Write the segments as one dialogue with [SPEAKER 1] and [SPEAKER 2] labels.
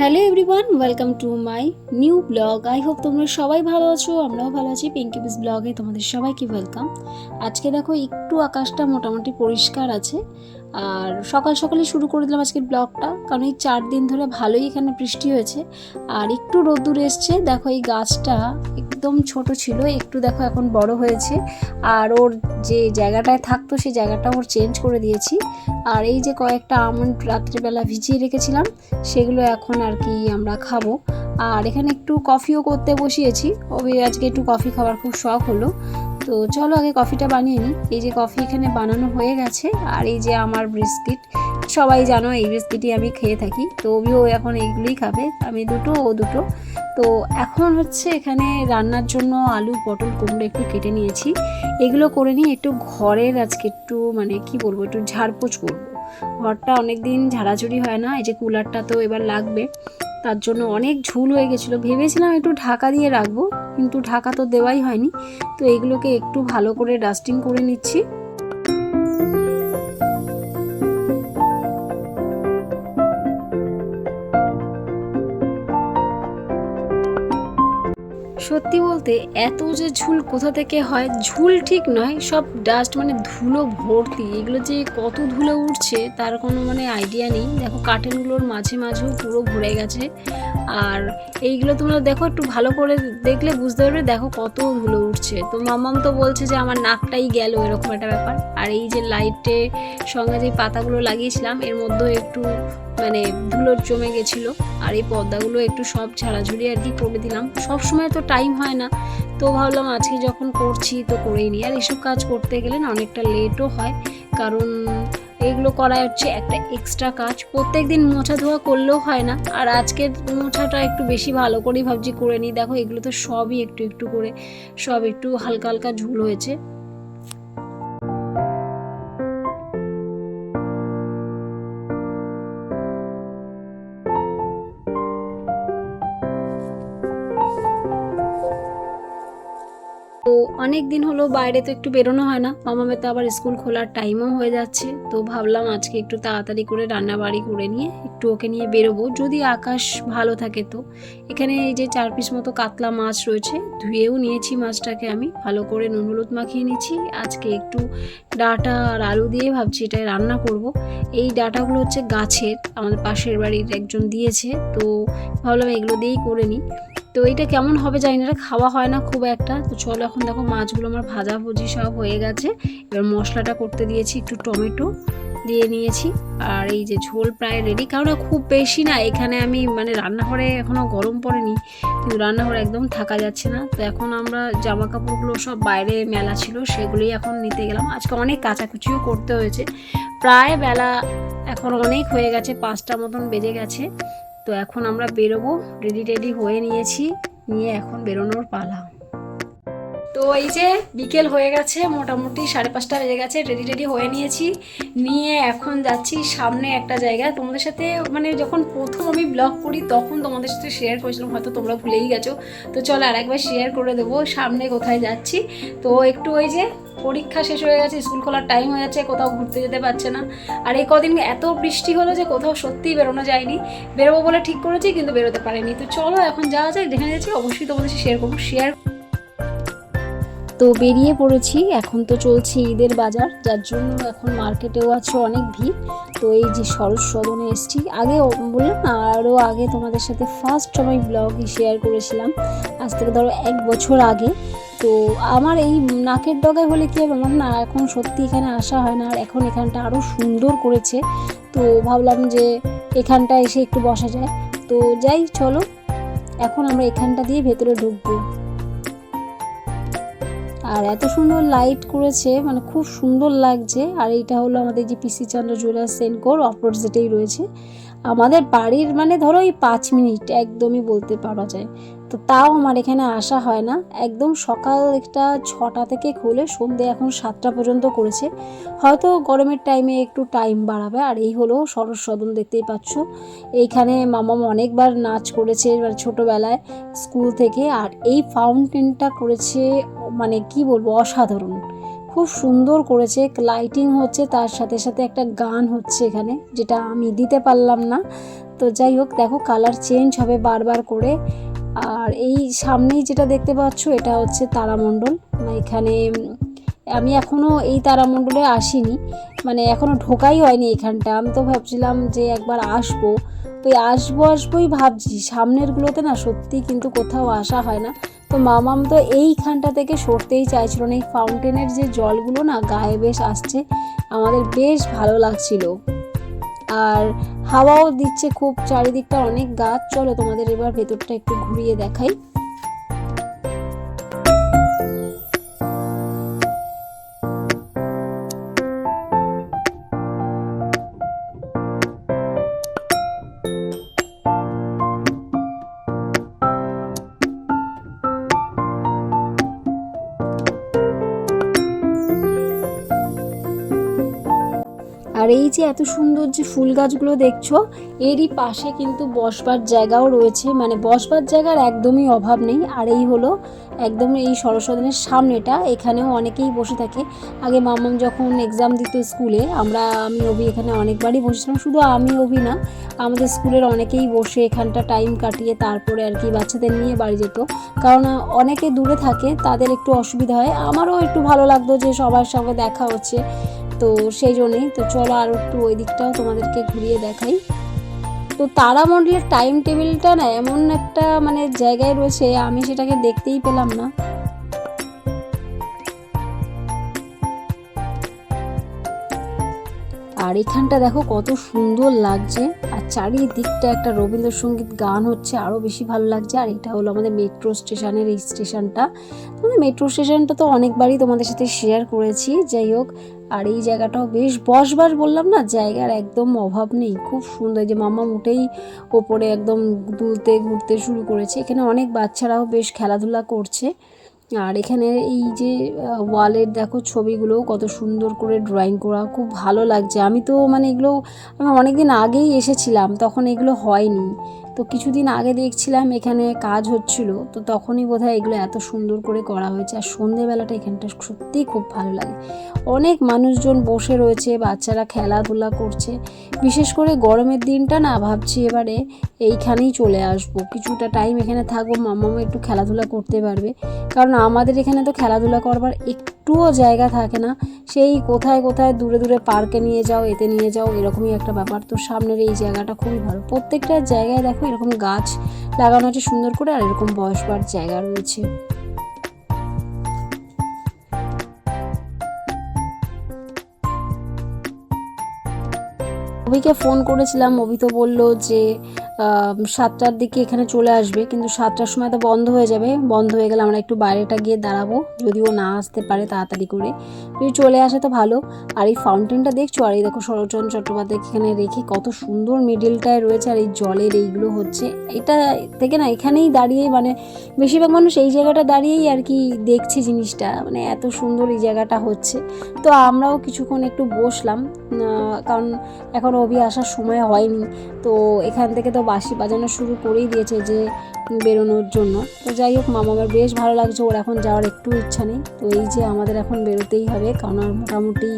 [SPEAKER 1] Hello everyone welcome to my new blog I hope তোমরা সবাই ভালো আছো, আমরাও ভালো আছি। পিঙ্কি বিস ব্লগে তোমাদের সবাইকে ওয়েলকাম আজকে দেখো একটু আকাশটা মোটামুটি পরিষ্কার আছে। আর সকাল সকালে শুরু করে দিলাম আজকের ব্লগটা, কারণ এই চার দিন ধরে ভালোই এখানে বৃষ্টি হয়েছে। আর একটু রোদ্দুর এসছে, দেখো এই গাছটা একদম ছোট ছিল, একটু দেখো এখন বড় হয়েছে। আর ওর যে জায়গাটায় থাকতো, সেই জায়গাটা ওর চেঞ্জ করে দিয়েছি। আর এই যে কয়েকটা আমন্ড রাত্রেবেলা ভিজিয়ে রেখেছিলাম, সেগুলো এখন আর কি আমরা খাব। আর এখানে একটু কফিও করতে বসিয়েছি। ওই আজকে একটু কফি খাওয়ার খুব শখ হলো। তো চলো আগে কফিটা বানিয়ে নিই। এই যে কফি এখানে বানানো হয়ে গেছে, আর এই যে আমার বিস্কিট সবাই জানো এই বিস্কিটই আমি খেয়ে থাকি। তো ওবিও এখন এইগুলোই খাবে, আমি দুটো, ও দুটো। তো এখন হচ্ছে এখানে রান্নার জন্য আলু, পটল, কুমড়ো একটু কেটে নিয়েছি। এগুলো করে নিয়ে একটু ঘরের আজকে একটু মানে কি বলব, একটু ঝাড়পোছ করব। ঘরটা অনেক দিন ঝাড়াঝুড়ি হয় না, এই যে কুলারটা তো এবার লাগবে। তার জন্য অনেক ঝুল হয়ে গেছিল। ভেবেছিলাম একটু ঢাকা দিয়ে রাখব, কিন্তু ঢাকা তো দেওয়াই হয়নি। তো এগুলোকে একটু ভালো করে ডাস্টিং করে নিচ্ছি। সত্যি বলতে এত যে ঝুল কোথা থেকে হয়, ঝুল ঠিক নয়, সব ডাস্ট মানে ধুলো ভর্তি। এগুলো যে কত ধুলো উঠছে তার কোনো মানে আইডিয়া নেই। দেখো কার্টেনগুলোর মাঝে মাঝেও পুরো ভরে গেছে। আর এইগুলো তোমরা দেখো একটু ভালো করে দেখলে বুঝতে পারবে, দেখো কত ধুলো উঠছে। তো মামাম তো বলছে যে আমার নাকটাই গেল, এরকম একটা ব্যাপার। আর এই যে লাইটের সঙ্গে যে পাতাগুলো লাগিয়েছিলাম, এর মধ্যেও একটু মানে ধুলো জমে গেছিল। আর এই পর্দাগুলো একটু সব ঝাড়াঝুড়ি আর কি করে দিলাম। সব সময় তো টাইম হয় না। তো ভাবলাম আজকে যখন করছি তো করেই নিই। আর এসব কাজ করতে গেলে না অনেকটা লেটও হয়। কারণ এগুলো করা হচ্ছে একটা এক্সট্রা কাজ। প্রত্যেক দিন মোছা ধোয়া করলেও হয় না। আর আজকের মোছাটা একটু বেশি ভালো করেই ভাবছি করে নিই। দেখো এগুলো তো সবই একটু একটু করে, সব একটু হালকা হালকা ঝুল হয়েছে। অনেক দিন হলো বাইরে তো একটু বেরোনো হয় না। মামামের তো আবার স্কুল খোলার টাইমও হয়ে যাচ্ছে। তো ভাবলাম আজকে একটু তাড়াতাড়ি করে রান্না বাড়ি করে নিয়ে একটু ওকে নিয়ে বেরোবো। যদি আকাশ ভালো থাকে তো। এখানে এই যে চার পিস মতো কাতলা মাছ রয়েছে, ধুয়েও নিয়েছি মাছটাকে আমি। ভালো করে নুন হলুদ মাখিয়ে নিয়েছি আজকে একটু ডাটা আর আলু দিয়ে ভাবছি এটা রান্না করব। এই ডাটাগুলো হচ্ছে গাছের, আমাদের পাশের বাড়ির একজন দিয়েছে। তো ভাবলাম এগুলো দিয়েই করে নিই। তো এটা কেমন হবে জানি না, এটা খাওয়া হয় না খুব একটা। তো চলো এখন দেখো মাছগুলো আমার ভাজা ভুজি সব হয়ে গেছে। এবার মশলাটা করতে দিয়েছি একটু টমেটো দিয়ে নিয়েছি। আর এই যে ঝোল প্রায় রেডি কারণ খুব বেশি না, এখানে আমি মানে রান্নাঘরে এখনও গরম পড়েনি, কিন্তু রান্নাঘরে একদম থাকা যাচ্ছে না। তো এখন আমরা জামা কাপড়গুলো সব বাইরে মেলা ছিল, সেগুলোই এখন নিতে গেলাম। আজকে অনেক কাচাকুচিও করতে হয়েছে। প্রায় বেলা এখন অনেক হয়ে গেছে, পাঁচটা মতন বেজে গেছে। তো এখন আমরা বেরোবো রেডি টেডি হয়ে নিয়েছি নিয়ে এখন বেরোনোর পালা। তো এই যে বিকেল হয়ে গেছে, মোটামুটি সাড়ে পাঁচটা বেজে গেছে রেডি রেডি হয়ে নিয়েছি। নিয়ে এখন যাচ্ছি সামনে একটা জায়গা তোমাদের সাথে মানে যখন প্রথম আমি ব্লগ করি, তখন তোমাদের সাথে শেয়ার করেছিলাম, হয়তো তোমরা ভুলেই গেছো। তো চলো আর একবার শেয়ার করে দেবো, সামনে কোথায় যাচ্ছি। তো একটু ওই যে পরীক্ষা শেষ হয়ে গেছে স্কুল খোলার টাইম হয়ে যাচ্ছে, কোথাও ঘুরতে যেতে পারছে না। আর এই কদিন এত বৃষ্টি হলো যে কোথাও সত্যিই বেরোনো যায়নি। বেরোবো বলে ঠিক করেছি, কিন্তু বেরোতে পারিনি। তো চলো এখন যাওয়া যায় যেখানে যাচ্ছি অবশ্যই তোমাদের শেয়ার করব। শেয়ার তো বেরিয়ে পড়েছি। এখন তো চলছে ঈদের বাজার, যার জন্য এখন মার্কেটেও আছে অনেক ভিড়। তো এই যে সরস সদনে এসছি। আগে বললাম না, আরও আগে তোমাদের সাথে ফার্স্ট সময় ব্লগ শেয়ার করেছিলাম। আজ থেকে ধরো এক বছর আগে। তো আমার এই নাকের ডগায় হলে কী হবে আমার না? এখন সত্যি এখানে আসা হয় না। আর এখন এখানটা আরও সুন্দর করেছে। তো ভাবলাম যে এখানটা এসে একটু বসা যায়। তো যাই, চলো। এখন আমরা এখানটা দিয়ে ভেতরে ঢুকবো। আর এত সুন্দর লাইট করেছে মানে খুব সুন্দর লাগছে। আর এইটা হলো আমাদের যে পিসি চন্দ্র জুয়েলার সেনকোর অপোজিটেই রয়েছে। আমাদের বাড়ির মানে ধরো এই পাঁচ মিনিট, একদমই বলতে পারা যায়। তো তাও আমার এখানে আসা হয় না। একদম সকাল একটা ছটা থেকে খুলে সন্ধে এখন সাতটা পর্যন্ত করেছে। হয়তো গরমের টাইমে একটু টাইম বাড়াবে, আর এই হলো সরস সদন দেখতেই পাচ্ছ। এইখানে মামাম অনেকবার নাচ করেছে এবার ছোটোবেলায় স্কুল থেকে, আর এই ফাউন্টেনটা করেছে মানে কি বলব, অসাধারণ। খুব সুন্দর করেছে লাইটিং হচ্ছে, তার সাথে সাথে একটা গান হচ্ছে এখানে, যেটা আমি দিতে পারলাম না। তো যাই হোক, দেখো কালার চেঞ্জ হবে বারবার করে। আর এই সামনেই যেটা দেখতে পাচ্ছ, এটা হচ্ছে তারামণ্ডল। এখানে, আমি এখনও এই তারামণ্ডলে আসিনি। মানে এখনও ঢোকাই হয়নি এখানটা। আমি তো ভাবছিলাম যে একবার আসব। ওই আসব আসবোই ভাবছি। সামনেরগুলোতে না সত্যি কিন্তু কোথাও আসা হয় না। তো মামাম তো এইখানটা থেকে সরতেই চাইছিল। না এই ফাউন্টেনের যে জলগুলো না গায়ে বেশ আসছে, আমাদের বেশ ভালো লাগছিল। আর হাওয়াও দিচ্ছে খুব চারিদিকটা অনেক গাছ। চলো তোমাদের এবার ভেতরটা একটু ঘুরিয়ে দেখাই। আর এই যে এত সুন্দর যে ফুল গাছগুলো দেখছ, এরই পাশে কিন্তু বসবার জায়গাও রয়েছে। মানে বসবার জায়গার একদমই অভাব নেই। আর এই হলো একদম এই সরস্বতীনের সামনেটা। এখানেও অনেকেই বসে থাকে। আগে মামাম যখন এক্সাম দিত স্কুলে, আমরা, আমি, অভি এখানে অনেকবারই বসেছিলাম। শুধু আমি, অভি না, আমাদের স্কুলের অনেকেই বসে এখানটা টাইম কাটিয়ে তারপরে আর কি বাচ্চাদের নিয়ে বাড়ি যেত। কারণ অনেকে দূরে থাকে, তাদের একটু অসুবিধা হয়। আমারও একটু ভালো লাগতো যে সবার সঙ্গে দেখা হচ্ছে। তো সেই জন্যেই তো চলো আর একটু ওই দিকটাও তোমাদেরকে ঘুরিয়ে দেখাই। তো তারা তারামণ্ডলের টাইম টেবিলটা না এমন একটা মানে জায়গায় রয়েছে, আমি সেটাকে দেখতেই পেলাম না। আর এখানটা দেখো কত সুন্দর লাগছে, আর চারিদিকটা একটা রবীন্দ্রসঙ্গীত গান হচ্ছে আরও বেশি ভালো লাগছে। আর এটা হলো আমাদের মেট্রো স্টেশনের এই স্টেশনটা তোমাদের মেট্রো স্টেশনটা তো অনেকবারই তোমাদের সাথে শেয়ার করেছি, যাই হোক আর এই জায়গাটাও বেশ, বসবার বললাম না, জায়গার একদম অভাব নেই। খুব সুন্দর যে মামা উঠেই ওপরে একদম দুলতে ঘুরতে শুরু করেছে। এখানে অনেক বাচ্চারাও বেশ খেলাধুলা করছে। আর এখানে এই যে ওয়ালের দেখো ছবিগুলো কত সুন্দর করে ড্রয়িং করা, খুব ভালো লাগছে। আমি তো মানে এগুলো, আমি অনেক দিন আগেই এসেছিলাম, তখন এগুলো হয়নি। তো কিছুদিন আগে দেখছিলাম এখানে কাজ হচ্ছিল, তো তখনই বোধহয় এগুলো এত সুন্দর করে করা হয়েছে। আর সন্ধেবেলাটা এখানটা সত্যিই খুব ভালো লাগে। অনেক মানুষজন বসে রয়েছে, বাচ্চারা খেলাধুলা করছে। বিশেষ করে গরমের দিনটা না, ভাবছি এবারে এইখানেই চলে আসব। কিছুটা টাইম এখানে থাকব, মামামা একটু খেলাধুলা করতে পারবে। কারণ আমাদের এখানে তো খেলাধুলা করবার একটুও জায়গা থাকে না। সেই কোথায় কোথায় দূরে দূরে পার্কে নিয়ে যাও, এতে নিয়ে যাও, এরকমই একটা ব্যাপার। তো সামনের এই জায়গাটা খুবই ভালো। প্রত্যেকটা জায়গায় দেখো এরকম গাছ লাগানো আছে সুন্দর করে, আর এরকম বসবার জায়গা রয়েছে। অভিকে ফোন করেছিলাম, অভি তো বলল যে সাতটার দিকে এখানে চলে আসবে, কিন্তু সাতটার সময় তো বন্ধ হয়ে যাবে। বন্ধ হয়ে গেলে আমরা একটু বাইরেটা গিয়ে দাঁড়াবো, যদিও না আসতে পারে তাড়াতাড়ি করে। যদি চলে আসে তো ভালো। আর এই ফাউন্টেনটা দেখছ? আর এই দেখো শরৎচন্দ্র চট্টোপাধ্যায় এখানে রেখে কত সুন্দর মিডিলটায় রয়েছে, আর এই জলের এইগুলো হচ্ছে। এটা থেকে না, এখানেই দাঁড়িয়ে মানে বেশিরভাগ মানুষ এই জায়গাটা দাঁড়িয়েই আর কি দেখছে জিনিসটা। মানে এত সুন্দর এই জায়গাটা হচ্ছে। তো আমরাও কিছুক্ষণ একটু বসলাম। কারণ এখন অভি আসার সময় হয়নি। তো এখান থেকে তো বাঁশি বাজানো শুরু করেই দিয়েছে যে বেরোনোর জন্য। তো যাই হোক মামার বেশ ভালো লাগছে। ওর এখন যাওয়ার একটু ইচ্ছা নেই। তো এই যে আমাদের এখন বেরোতেই হবে, কারণ মোটামুটি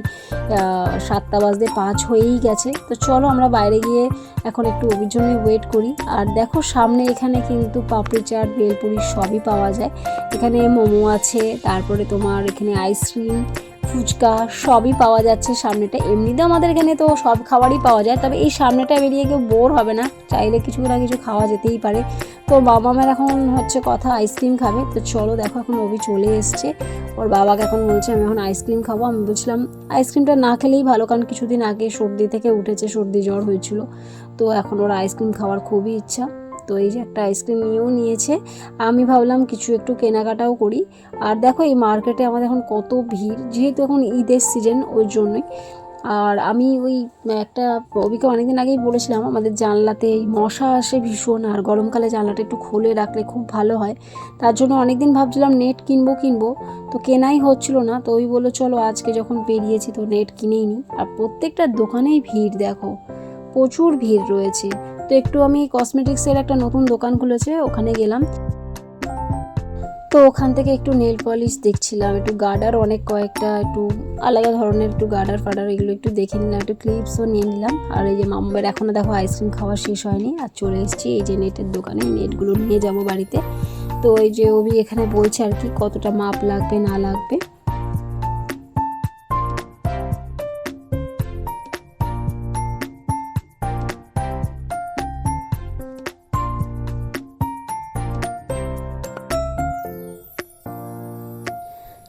[SPEAKER 1] সাতটা বাজতে পাঁচ হয়েই গেছে। তো চলো আমরা বাইরে গিয়ে এখন একটু অভির ওয়েট করি। আর দেখো, সামনে এখানে কিন্তু পাপড়ি চাট, বেলপুরি সবই পাওয়া যায়। এখানে মোমো আছে, তারপরে তোমার এখানে আইসক্রিম ফুচকা সবই পাওয়া যাচ্ছে সামনেটা। এমনিতে আমাদের এখানে তো সব খাবারই পাওয়া যায়, তবে এই সামনেটা বেরিয়ে কেউ বোর হবে না। চাইলে কিছু না কিছু খাওয়া যেতেই পারে। তো মামামের এখন হচ্ছে কথা আইসক্রিম খাবে। তো চলো দেখো এখন অভি চলে এসছে। ওর বাবাকে এখন বলছে, আমি এখন আইসক্রিম খাব। আমি বলছিলাম আইসক্রিমটা না খেলেই ভালো, কারণ কিছুদিন আগে সর্দি থেকে উঠেছে, সর্দি জ্বর হয়েছিল। তো এখন ওর আইসক্রিম খাওয়ার খুবই ইচ্ছা। তো এই যে একটা আইসক্রিম নিয়েও নিয়েছে। আমি ভাবলাম কিছু একটু কেনাকাটাও করি। আর দেখো এই মার্কেটে আমাদের এখন কত ভিড়, যেহেতু এখন ঈদের সিজন ওই জন্যই। আর আমি ওই একটা অভিকে অনেকদিন আগেই বলেছিলাম, আমাদের জানলাতে এই মশা আসে ভীষণ, আর গরমকালে জানলাটা একটু খুলে রাখলে খুব ভালো হয়। তার জন্য অনেকদিন ভাবছিলাম নেট কিনবো কিনবো। তো কেনাই হচ্ছিল না। তো ওই বলল, চলো আজকে যখন বেরিয়েছি, তো নেট কিনেই নিই আর প্রত্যেকটা দোকানেই ভিড়, দেখো। প্রচুর ভিড় রয়েছে। তো একটু আমি কসমেটিক্সের একটা নতুন দোকান খুলেছে, ওখানে গেলাম। তো ওখান থেকে একটু নেল পলিশ দেখছিলাম, একটু গার্ডার অনেক কয়েকটা, একটু আলাদা ধরনের একটু গার্ডার ফাডার এগুলো একটু দেখে নিলাম, একটু ক্লিপসও নিয়ে নিলাম। আর এই যে মাম্বার এখনও দেখো আইসক্রিম খাওয়া শেষ হয়নি, আর চলে এসেছি এই যে নেটের দোকানে নেটগুলো নিয়ে যাব বাড়িতে। তো এই যে ওবি এখানে বলছে আর কি কতটা মাপ লাগবে, না লাগবে।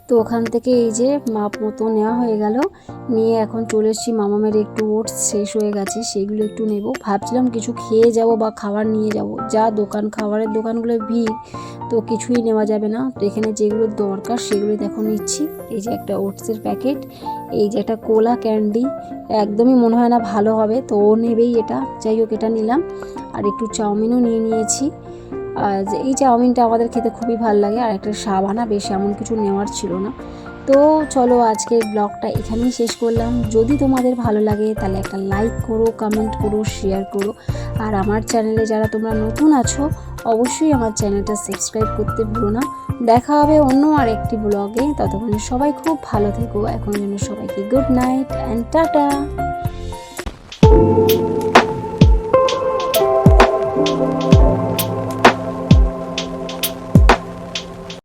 [SPEAKER 1] তো ওখান থেকে এই যে মাপ মতো নেওয়া হয়ে গেল। নিয়ে এখন চলে এসেছি। মামামের একটু ওটস শেষ হয়ে গেছে, সেগুলো একটু নেব। ভাবছিলাম কিছু খেয়ে যাব বা খাবার নিয়ে যাব। যা দোকান, খাবারের দোকানগুলো ভিড়, তো কিছুই নেওয়া যাবে না। তো এখানে যেগুলো দরকার সেগুলো দেখো নিচ্ছি। এই যে একটা ওটসের প্যাকেট, এই যে একটা কোলা ক্যান্ডি। একদমই মনে হয় না ভালো হবে, তো ও নেবেই এটা। যাই হোক, এটা নিলাম। আর একটু চাউমিনও নিয়ে নিয়েছি। যে এই চাউমিনটা আমাদের খেতে খুবই ভালো লাগে, আর একটা সাবানা বেশ এমন কিছু নেওয়ার ছিল না। তো চলো আজকের ব্লগটা এখানেই শেষ করলাম। যদি তোমাদের ভালো লাগে, তাহলে একটা লাইক করো কমেন্ট করো শেয়ার করো। আর আমার চ্যানেলে যারা তোমরা নতুন আছো, অবশ্যই আমার চ্যানেলটা সাবস্ক্রাইব করতে ভুলো না। দেখা হবে অন্য আর একটি ব্লগে। ততক্ষণে সবাই খুব ভালো থেকো। এখন জন্য সবাইকে গুড নাইট অ্যান্ড টাটা